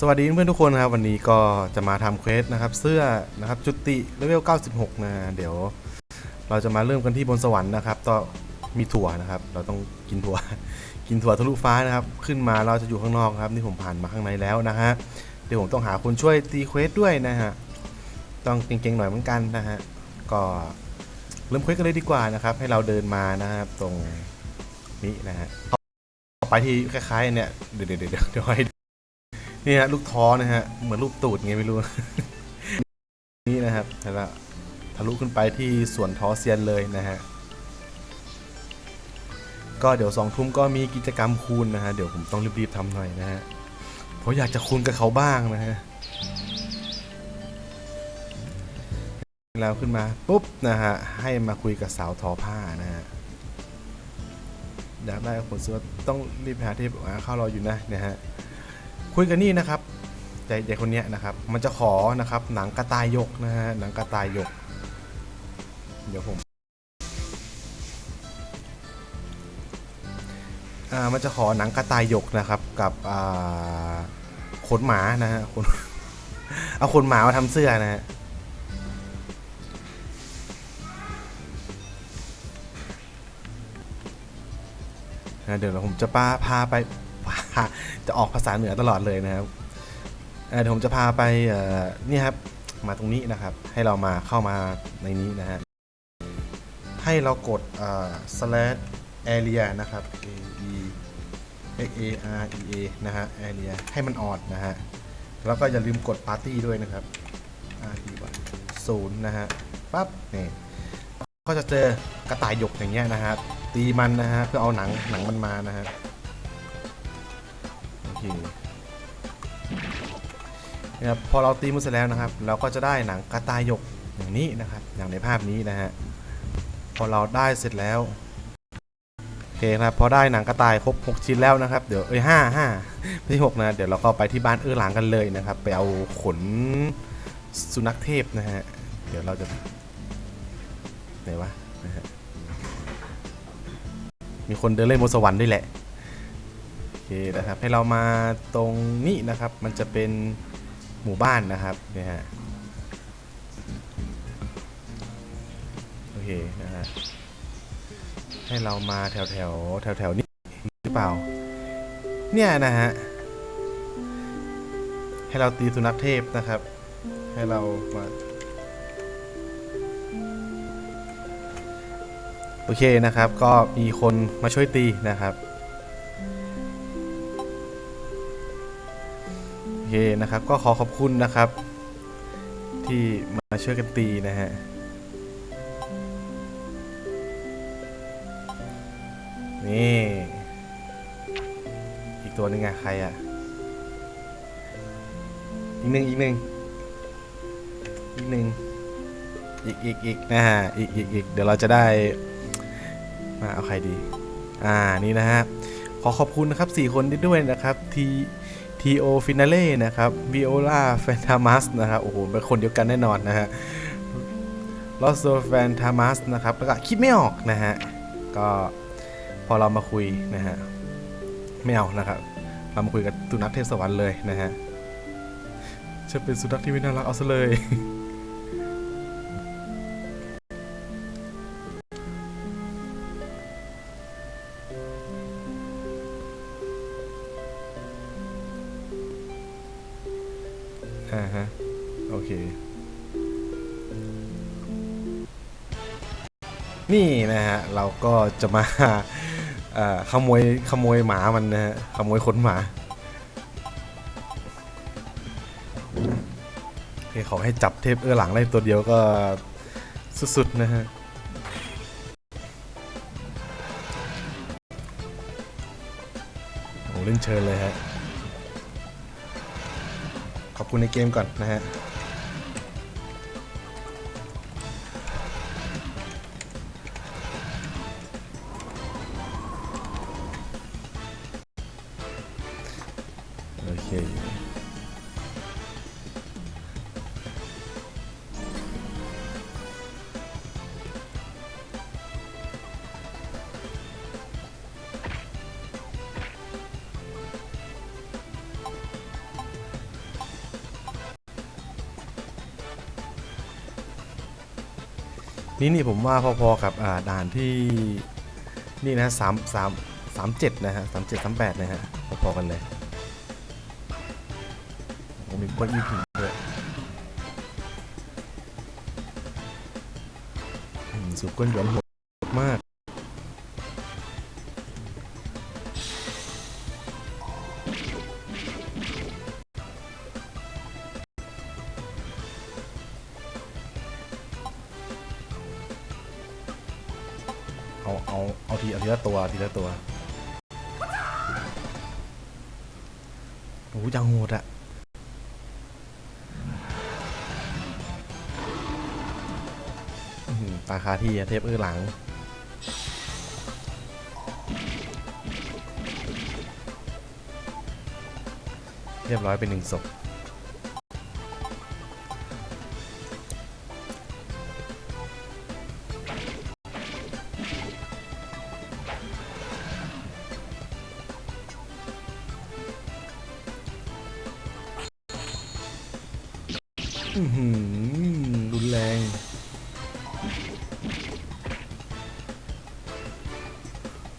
สวัสดีเพื่อนทุกคนนะครับวันนี้ก็จะมาทำเควสนะครับ เสื้อนะครับจุติเลเวล 96 นะเดี๋ยว เราจะมาเริ่มกันที่บนสวรรค์นะครับก็มีถั่วนะครับ เราต้องกินถั่ว กินถั่วทะลุฟ้านะครับ ขึ้นมาเราจะอยู่ข้างนอกครับนี่ผมผ่านมาข้างในแล้วนะฮะเดี๋ยวผมต้องหาคนช่วยตีเควสด้วยนะฮะต้องเก่งๆหน่อยเหมือนกันนะฮะก็เริ่มเควสกันเลยดีกว่านะครับ ให้เราเดินมานะครับตรงนี้นะฮะเข้าไปที่คล้ายๆเนี่ยเดี๋ยวเดี๋ยวเดี๋ยวเดี๋ยวให้ นี่ฮะลูกท้อนะฮะเหมือนลูกตูดไงไม่รู้ นี่นะครับแล้วทะลุขึ้นไปที่สวนท้อเซียนเลยนะฮะก็เดี๋ยวสองทุ่มก็มีกิจกรรมคูณนะฮะเดี๋ยวผมต้องรีบๆทำหน่อยนะฮะเพราะอยากจะคูณกับเขาบ้างนะฮะแล้วขึ้นมาปุ๊บนะฮะให้มาคุยกับสาวทอผ้านะฮะอยากได้ผลซื้อต้องรีบหาที่อ่าเข้ารออยู่นะนะฮะ คุยกันนี่นะครับใจใจคนนี้นะครับ มันจะขอนะครับ หนังกระต่ายยกนะฮะหนังกระต่ายยก เดี๋ยวผมอ่ามันจะขอหนังกระต่ายยกนะครับ กับอ่าขนหมานะฮะขนเอาขนหมามาทำเสื้อนะฮะเดี๋ยวผมจะป้าพาไปาจะออกภาษาเหนือตลอดเลยนะครับเดี๋ยวผมจะพาไปนี่ครับมาตรงนี้นะครับ ให้เรามาเข้ามาในนี้นะฮะให้เรากด slash area นะครับ a e a r e a นะฮะ area ให้มันออดนะฮะ แล้วก็อย่าลืมกด party ด้วยนะครับ r e ศูนย์นะฮะปั๊บนี่ก็จะเจอกระต่ายหยกอย่างเงี้ยนะฮะตีมันนะฮะเพื่อเอาหนังหนังมันมานะฮะ เคนะครับพอเราตีมันเสร็จแล้วนะครับ เราก็จะได้หนังกระต่ายหยกอย่างนี้นะครับ อย่างในภาพนี้นะฮะพอเราได้เสร็จแล้วโอเคครับพอได้หนังกระต่ายครบ 6 ชิ้นแล้วนะครับเดี๋ยวเอ้ยห้าห้าไม่ใช่หกนะเดี๋ยวเราก็ไปที่บ้านเอื้อหลางกันเลยนะครับ ไปเอาขนสุนัขเทพนะฮะเดี๋ยวเราจะไหนวะนะฮะมีคนเดินเล่นบนสวรรค์ด้วยแหละ เคนะครับ ให้เรามาตรงนี้นะครับ มันจะเป็นหมู่บ้านนะครับเนี่ยฮะโอเคนะฮะให้เรามาแถวแถวแถวแถวๆนี้หรือเปล่า เนี่ยนะฮะให้เราตีสุนัขเทพนะครับ ให้เรามาโอเคนะครับ ก็มีคนมาช่วยตีนะครับ เคนะครับ ก็ขอขอบคุณนะครับ ที่มาช่วยกันตีนะฮะนี่ อีกตัวหนึงอะใครอะอีกหนึ่งอีกหนึ่งอีกหนึ่งอีกอีกอีกนะฮะอีกอีกอีกเดี๋ยวเราจะได้มาเอาใครดี อ่านี่นะฮะขอขอบคุณนะครับ 4 คนนี้ด้วยนะครับที่ ทีโอฟินาเล่นะครับวิโอลาแฟนทามัสนะครับโอ้โหเป็นคนเดียวกันแน่นอนนะฮะลอสโซแฟนทามัสนะครับแล้วก็คิดไม่ออกนะฮะ ก็พอเรามาคุยนะฮะ ไม่เอานะครับ เรามาคุยกับสุนัขเทศวรรค์เลยนะฮะจะเป็นสุนัขที่ไม่น่ารักเอาซะเลย นี่นะฮะเราก็จะมาขโมยขโมยหมามันนะฮะขโมยขนหมาโอเคขอให้จับเทพเอื้อหลังได้ตัวเดียวก็สุดๆนะฮะโอ้เล่นเชิญเลยฮะขอบคุณในเกมก่อนนะฮะ นี่นี่ผมว่าพอๆกับด่านที่นี่นะสามสามสามเจ็ดนะฮะสามเจ็ดสามแปดนะฮะพอๆกันเลยผมมีกวนอีพิงด้วยสุดก้นหยวนหดมาก โอ้ยังโหดอะตาคาที่เทปอื้อหลัง เรียบร้อยเป็นหนึ่งศพ รุนแรง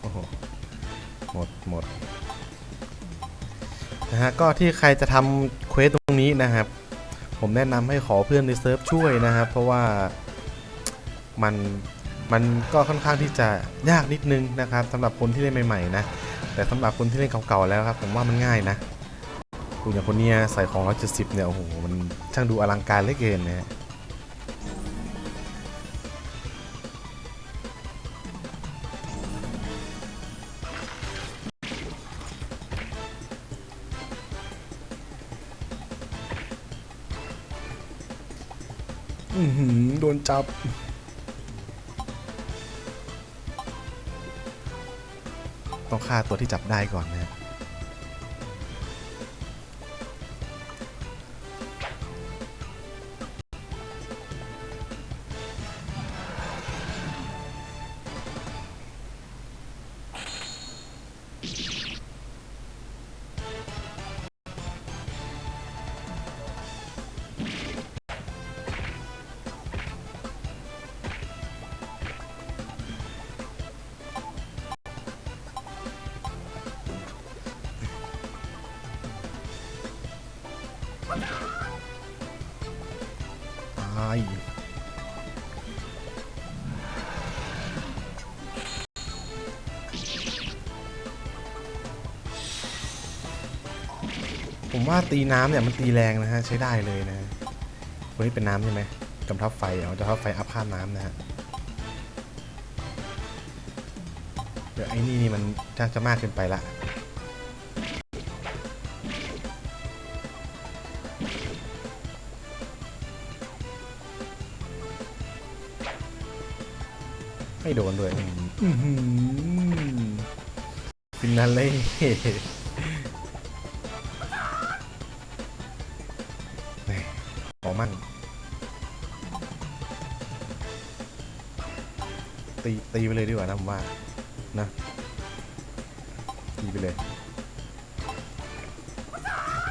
โอ้โห หมดหมดนะฮะ ก็ที่ใครจะทำเควสตรงนี้นะครับ ผมแนะนำให้ขอเพื่อนในเซิร์ฟช่วยนะครับ เพราะว่ามันมันก็ค่อนข้างที่จะยากนิดนึงนะครับสำหรับคนที่เล่นใหม่ๆนะ แต่สำหรับคนที่เล่นเก่าๆแล้วครับ ผมว่ามันง่ายนะ ดูอย่างคนเนี้ยใส่ของ170เนี่ย โอ้โห มันช่างดูอลังการเหลือเกินนะฮะอือหือโดนจับ ต้องฆ่าตัวที่จับได้ก่อนนะายผมว่าตีน้ำเนี่ยมันตีแรงนะฮะ ใช้ได้เลยนะวันนี้เป็นน้ำใช่ไหมกำทับไฟเอาจะทับไฟอัพข้ามน้ำนะฮะเดี๋ยวไอ้นี่นี่มันจะจะมากเกินไปละ ไม่โดนด้วยอื้อหือฟินาเล่แหม่ขอมั่งตีตีไปเลยดีกว่านะผมว่า นะตีไปเลย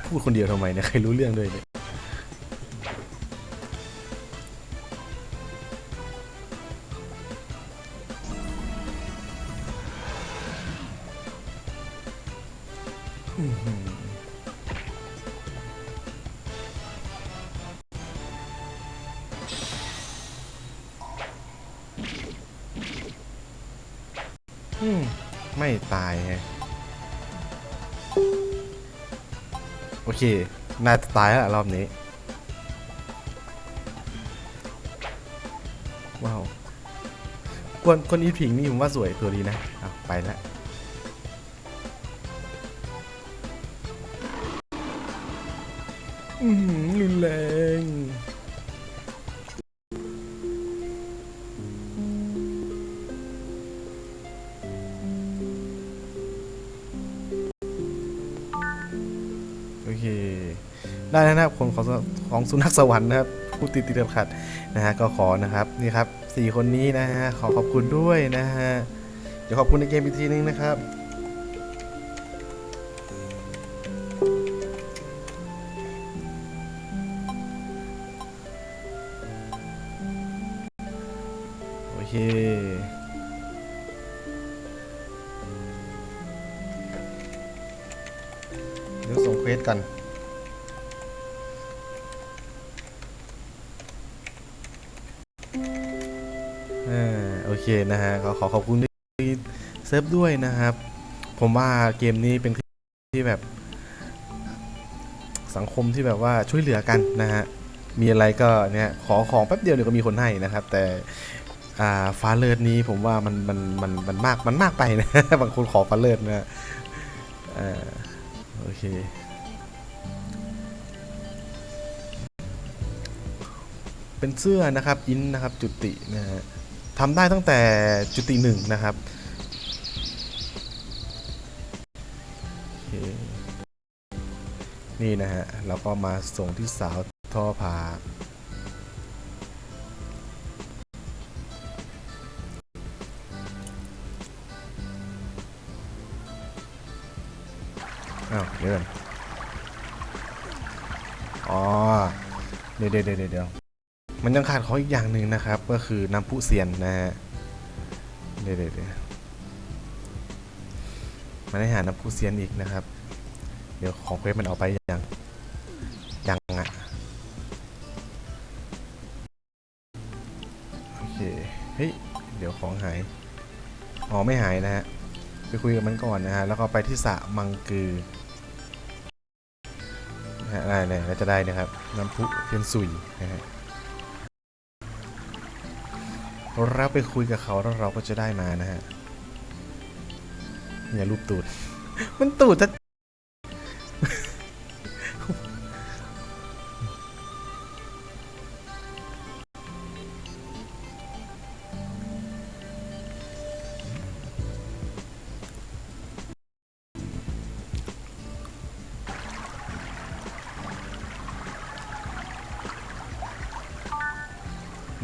พูดคนเดียวทำไมเนี่ยใครรู้เรื่องด้วยเนี่ย อืมไม่ตายไงโอเค น่าจะตายแล้วล่ะรอบนี้ ว้าวกวนคนอีผิงนี่ผมว่าสวยตัวดีนะอะไปแล้วอือหือรุนแรง ได้นะครับคนของของสุนัขสวรรค์นะครับผู้ติดติดขัดนะฮะก็ขอนะครับนี่ครับสี่คนนี้นะฮะขอขอบคุณด้วยนะฮะเดี๋ยวขอบคุณในเกมอีกทีนึงนะครับโอเดี๋ยวส่งเควสกัน อ่าโอเคนะฮะก็ขอขอบคุณที่เซิร์ฟด้วยนะครับ ผมว่าเกมนี้เป็นที่แบบ สังคมที่แบบว่าช่วยเหลือกันนะฮะมีอะไรก็เนี่ยขอของแป๊บเดียวเดี๋ยวก็มีคนให้นะครับ แต่ฟ้าเลิศนี้ผมว่ามันมันมันมันมากมันมากไปนะบางคนขอฟ้าเลิศนะอ่าโอเคเป็นเสื้อนะครับอินนะครับจุตินะฮะ ทำได้ตั้งแต่จุติหนึ่งนะครับนี่นะฮะเราก็มาส่งที่สาวท่อผาอ้าวเดี๋ยวก่อนอ๋อเดี๋ยวเดี๋ยวเดี๋ยว มันยังขาดเของอีกอย่างหนึ่งนะครับ ก็คือน้ำพุเซียนนะฮะเดี๋ยวเดี๋ยวมันได้หาน้ำพุเซียนอีกนะครับ เดี๋ยวของเควสมันเอาไปยังยังอะโอเคเฮ้ยเดี๋ยวของหายอ๋อไม่หายนะฮะไปคุยกับมันก่อนนะฮะแล้วก็ไปที่สระมังกือนะฮะได้เลยแล้วจะได้นะครับน้ำพุเทียนสุยนะฮะ เราไปคุยกับเขาแล้วเราก็จะได้มานะฮะอย่ารูปตูด มันตูดจะ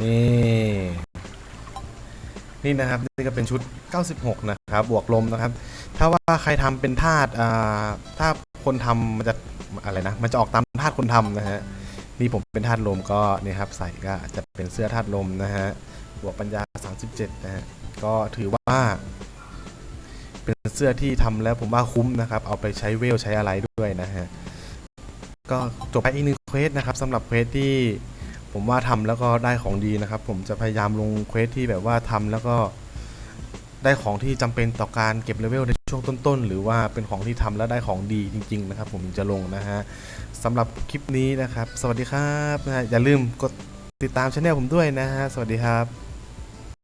นี่ นี่นะครับนี่ก็เป็นชุด 96 นะครับบวกลมนะครับ ถ้าว่าใครทำเป็นธาตุอ่าถ้าคนทำมันจะอะไรนะมันจะออกตามธาตุคนทำนะฮะนี่ผมเป็นธาตุลมก็เนี่ยครับใส่ก็จะเป็นเสื้อธาตุลมนะฮะบวกปัญญา 37 นะฮะก็ถือว่า เป็นเสื้อที่ทำแล้วผมว่าคุ้มนะครับ เอาไปใช้เวลใช้อะไรด้วยนะฮะก็จบไปอีกหนึ่งเควสนะครับสำหรับเควสที่ ผมว่าทำแล้วก็ได้ของดีนะครับ ผมจะพยายามลงเควสที่แบบว่าทำแล้วก็ได้ของที่จำเป็นต่อการเก็บเลเวลในช่วงต้นๆ หรือว่าเป็นของที่ทำแล้วได้ของดีจริง ๆ นะครับ ผมจะลงนะฮะสำหรับคลิปนี้นะครับ สวัสดีครับนะฮะอย่าลืมกดติดตามช anel ผมด้วยนะฮะสวัสดีครับ